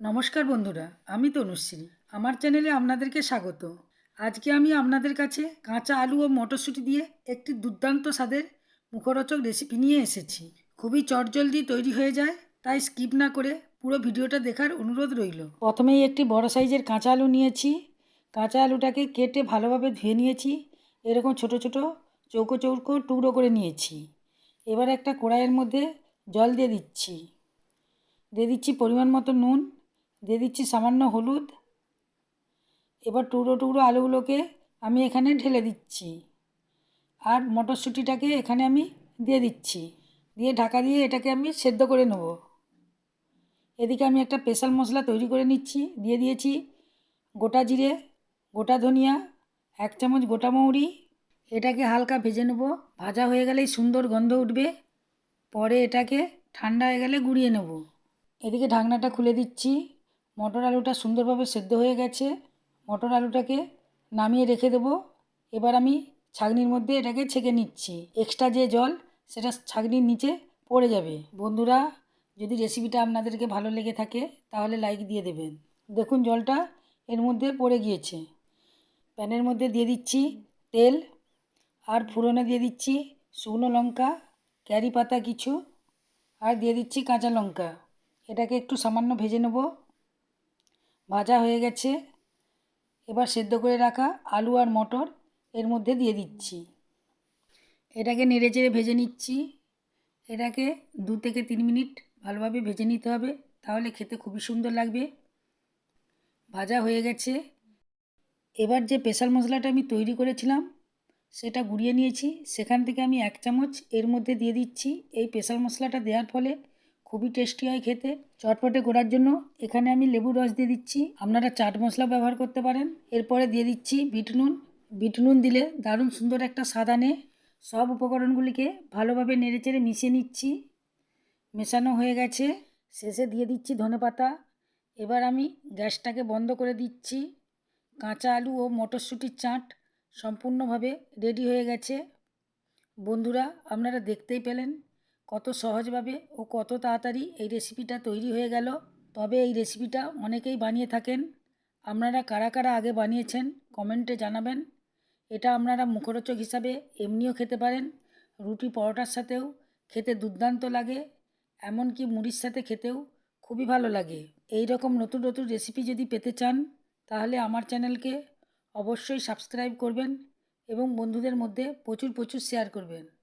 নমস্কার বন্ধুরা, আমি তনুশ্রী। আমার চ্যানেলে আপনাদেরকে স্বাগত। আজকে আমি আপনাদের কাছে কাঁচা আলু ও মটরশুঁটি দিয়ে একটি দুর্দান্ত স্বাদের মুখরোচক রেসিপি নিয়ে এসেছি। খুবই চটজলদি তৈরি হয়ে যায়, তাই স্কিপ না করে পুরো ভিডিওটা দেখার অনুরোধ রইল। প্রথমেই একটি বড় সাইজের কাঁচা আলু নিয়েছি। কাঁচা আলুটাকে কেটে ভালোভাবে ধুয়ে নিয়েছি। এরকম ছোট ছোট চৌকো চৌকো টুকরো করে নিয়েছি। এবার একটা কড়াইয়ের মধ্যে জল দিয়ে দিচ্ছি। দিয়ে দিচ্ছি পরিমাণ মতো নুন দিয়ে দিচ্ছি সামান্য হলুদ। এবার টুকরো টুকরো আলুগুলোকে আমি এখানে ঢেলে দিচ্ছি। আর মটরশুঁটিটাকে এখানে আমি দিয়ে দিচ্ছি। দিয়ে ঢাকা দিয়ে এটাকে আমি সেদ্ধ করে নেব। এদিকে আমি একটা স্পেশাল মশলা তৈরি করে নিচ্ছি। দিয়ে দিয়েছি গোটা জিরে, গোটা ধনিয়া, এক চামচ গোটা মৌরি। এটাকে হালকা ভেজে নেব। ভাজা হয়ে গেলেই সুন্দর গন্ধ উঠবে। পরে এটাকে ঠান্ডা হয়ে গেলে গুঁড়িয়ে নেব। এদিকে ঢাকনাটা খুলে দিচ্ছি। মটর আলুটা সুন্দরভাবে সেদ্ধ হয়ে গেছে। মটর আলুটাকে নামিয়ে রেখে দেবো। এবার আমি ছাগনির মধ্যে এটাকে ছেঁকে নিচ্ছি। এক্সট্রা যে জল, সেটা ছাগনির নিচে পড়ে যাবে। বন্ধুরা, যদি রেসিপিটা আপনাদেরকে ভালো লেগে থাকে, তাহলে লাইক দিয়ে দেবেন। দেখুন, জলটা এর মধ্যে পড়ে গিয়েছে। প্যানের মধ্যে দিয়ে দিচ্ছি তেল, আর ফুরনে দিয়ে দিচ্ছি শুকনো লঙ্কা, ক্যারি পাতা কিছু, আর দিয়ে দিচ্ছি কাঁচা লঙ্কা। এটাকে একটু সামান্য ভেজে নেব। ভাজা হয়ে গেছে। এবার সেদ্ধ করে রাখা আলু আর মটর এর মধ্যে দিয়ে দিচ্ছি। এটাকে নেড়ে চেড়ে ভেজে নিচ্ছি। এটাকে দু থেকে তিন মিনিট ভালোভাবে ভেজে নিতে হবে, তাহলে খেতে খুবই সুন্দর লাগবে। ভাজা হয়ে গেছে। এবার যে স্পেশাল মশলাটা আমি তৈরি করেছিলাম, সেটা গুঁড়িয়ে নিয়েছি। সেখান থেকে আমি এক চামচ এর মধ্যে দিয়ে দিচ্ছি। এই স্পেশাল মশলাটা দেওয়ার ফলে খুবই টেস্টি হয় খেতে। চটপটে করার জন্য এখানে আমি লেবুর রস দিয়ে দিচ্ছি। আপনারা চাট মশলা ব্যবহার করতে পারেন। এরপরে দিয়ে দিচ্ছি বিট নুন। বিট নুন দিলে দারুণ সুন্দর একটা স্বাদ আনে। সব উপকরণগুলিকে ভালোভাবে নেড়েচেড়ে মিশিয়ে নিচ্ছি। মেশানো হয়ে গেছে। শেষে দিয়ে দিচ্ছি ধনেপাতা এবার আমি গ্যাসটাকে বন্ধ করে দিচ্ছি। কাঁচা আলু ও মটরশুঁটির চাট সম্পূর্ণভাবে রেডি হয়ে গেছে। বন্ধুরা, আপনারা দেখতেই পেলেন কত সহজভাবে ও কত তাড়াতাড়ি এই রেসিপিটা তৈরি হয়ে গেল। তবে এই রেসিপিটা অনেকেই বানিয়ে থাকেন। আপনারা কারা কারা আগে বানিয়েছেন কমেন্টে জানাবেন। এটা আপনারা মুখরোচক হিসাবে এমনিও খেতে পারেন। রুটি পরোটার সাথেও খেতে দুর্দান্ত লাগে। এমনকি মুড়ির সাথে খেতেও খুবই ভালো লাগে। এই রকম নতুন নতুন রেসিপি যদি পেতে চান, তাহলে আমার চ্যানেলকে অবশ্যই সাবস্ক্রাইব করবেন এবং বন্ধুদের মধ্যে প্রচুর প্রচুর শেয়ার করবেন।